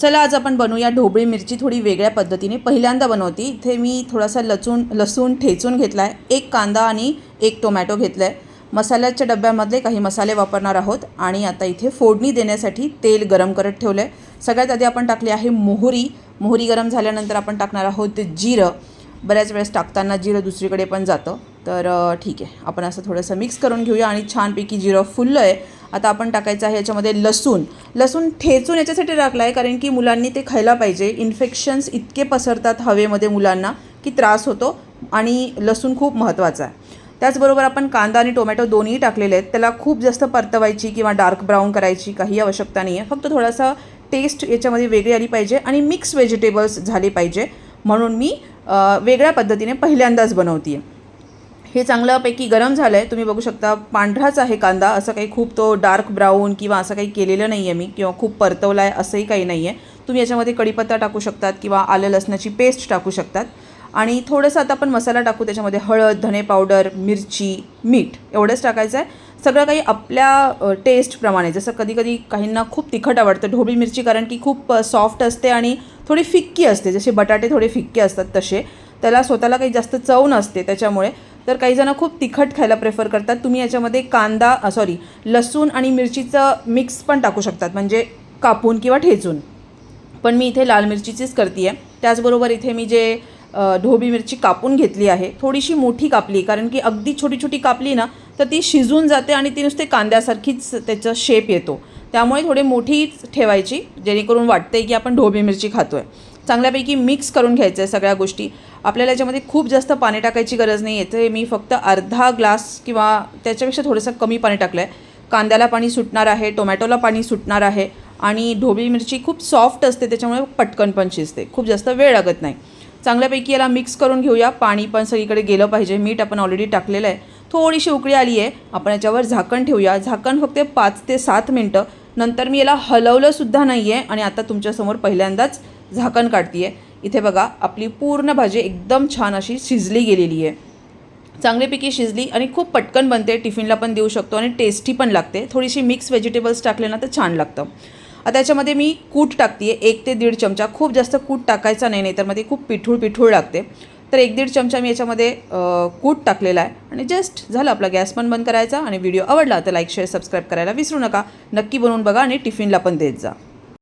चला आज आपण बनवूया ढोबळी मिरची थोडी वेगळ्या पद्धतीने. पहिल्यांदा बनवते. इथे मी थोडासा लसूण लसूण ठेचून घेतला आहे एक कांदा आणि एक टोमॅटो घेतला आहे मसाल्याच्या डब्यामधले काही मसाले वापरणार आहोत आणि आता इथे फोडणी देण्यासाठी तेल गरम करत ठेवलं आहे सगळ्यात आधी आपण टाकली आहे मोहरी. मोहरी गरम झाल्यानंतर आपण टाकणार आहोत जिरं. बऱ्याच वेळेस टाकताना जिरं दुसरीकडे पण जातं. तर ठीक आहे. आपण असं थोडंसं मिक्स करून घेऊया आणि छानपैकी जिरं फुललं आहे आता आपण टाकायचं आहे याच्यामध्ये लसूण. लसूण ठेचून याच्यासाठी टाकला आहे कारण की मुलांनी ते खायला पाहिजे. इन्फेक्शन्स इतके पसरतात हवेमध्ये मुलांना की त्रास होतो आणि लसूण खूप महत्त्वाचा आहे. त्याचबरोबर आपण कांदा आणि टोमॅटो दोन्ही टाकलेले आहेत. त्याला खूप जास्त परतवायची किंवा डार्क ब्राऊन करायची काही आवश्यकता नाही आहे फक्त थोडासा टेस्ट याच्यामध्ये वेगळी आली पाहिजे आणि मिक्स व्हेजिटेबल्स झाले पाहिजे. म्हणून मी वेगळ्या पद्धतीने पहिल्यांदाच बनवते आहे हे चांगल्यापैकी गरम झालं आहे तुम्ही बघू शकता पांढराच आहे कांदा. असं काही खूप तो डार्क ब्राऊन किंवा असं काही केलेलं नाही आहे मी किंवा खूप परतवला आहे असंही काही नाही आहे तुम्ही याच्यामध्ये कढीपत्ता टाकू शकतात किंवा आलं लसणाची पेस्ट टाकू शकतात. आणि थोडंसं आता आपण मसाला टाकू त्याच्यामध्ये हळद धणे पावडर मिरची मीठ एवढंच टाकायचं आहे सगळं काही आपल्या टेस्टप्रमाणे जसं कधी कधी काहींना खूप तिखट आवडतं ढोबळी मिरची कारण की खूप सॉफ्ट असते आणि थोडी फिक्की असते. जसे बटाटे थोडे फिक्के असतात तसे. त्याला स्वतःला काही जास्त चव नसते त्याच्यामुळे. तर काही जण खूप तिखट खायला प्रेफर करतात. तुम्ही याच्यामध्ये कांदा सॉरी लसूण आणि मिरचीचं मिक्स पण टाकू शकतात. म्हणजे कापून किंवा ठेचून. पण मी इथे लाल मिरचीचीच करते आहे त्याचबरोबर इथे मी जे ढोबी मिरची कापून घेतली आहे थोडीशी मोठी कापली कारण की अगदी छोटी छोटी कापली ना तर ती शिजून जाते आणि ती नुसते कांद्यासारखीच त्याचा शेप येतो. त्यामुळे थोडी मोठीच ठेवायची जेणेकरून वाटते की आपण ढोबी मिरची खातो आहे चांगल्यापैकी मिक्स करून घ्यायचं आहे सगळ्या गोष्टी. आपल्याला याच्यामध्ये खूप जास्त पाणी टाकायची गरज नाही. येते मी फक्त अर्धा ग्लास किंवा त्याच्यापेक्षा थोडंसं कमी पाणी टाकलं आहे कांद्याला पाणी सुटणार आहे टोमॅटोला पाणी सुटणार आहे आणि ढोबळी मिरची खूप सॉफ्ट असते त्याच्यामुळे पटकन पण शिजते. खूप जास्त वेळ लागत नाही. चांगल्यापैकी याला मिक्स करून घेऊया. पाणी पण सगळीकडे गेलं पाहिजे. मीठ आपण ऑलरेडी टाकलेलं आहे. थोडीशी उकळी आली आहे. आपण याच्यावर झाकण ठेवूया. झाकण फक्त पाच ते सात मिनटं. नंतर मी याला हलवलंसुद्धा नाही आहे आणि आता तुमच्यासमोर पहिल्यांदाच झाकण काढते आहे इथे बघा आपली पूर्ण भाजी एकदम छान अशी शिजली गेलेली आहे. चांगलीपैकी शिजली आणि खूप पटकन बनते. टिफिनला पण देऊ शकतो आणि टेस्टी पण लागते. थोडीशी मिक्स व्हेजिटेबल्स टाकले ना तर छान लागतं. आता याच्यामध्ये मी कूट टाकते आहे एक ते दीड चमचा. खूप जास्त कूट टाकायचा नाही नाही तर मध्ये खूप पिठूळ पिठूळ लागते. तर एक दीड चमचा मी याच्यामध्ये कूट टाकलेला आहे. आणि जस्ट झालं आपला गॅस पण बंद करायचा आणि व्हिडिओ आवडला तर लाईक शेअर सबस्क्राईब करायला विसरू नका. नक्की बनवून बघा आणि टिफिनला पण देत जा.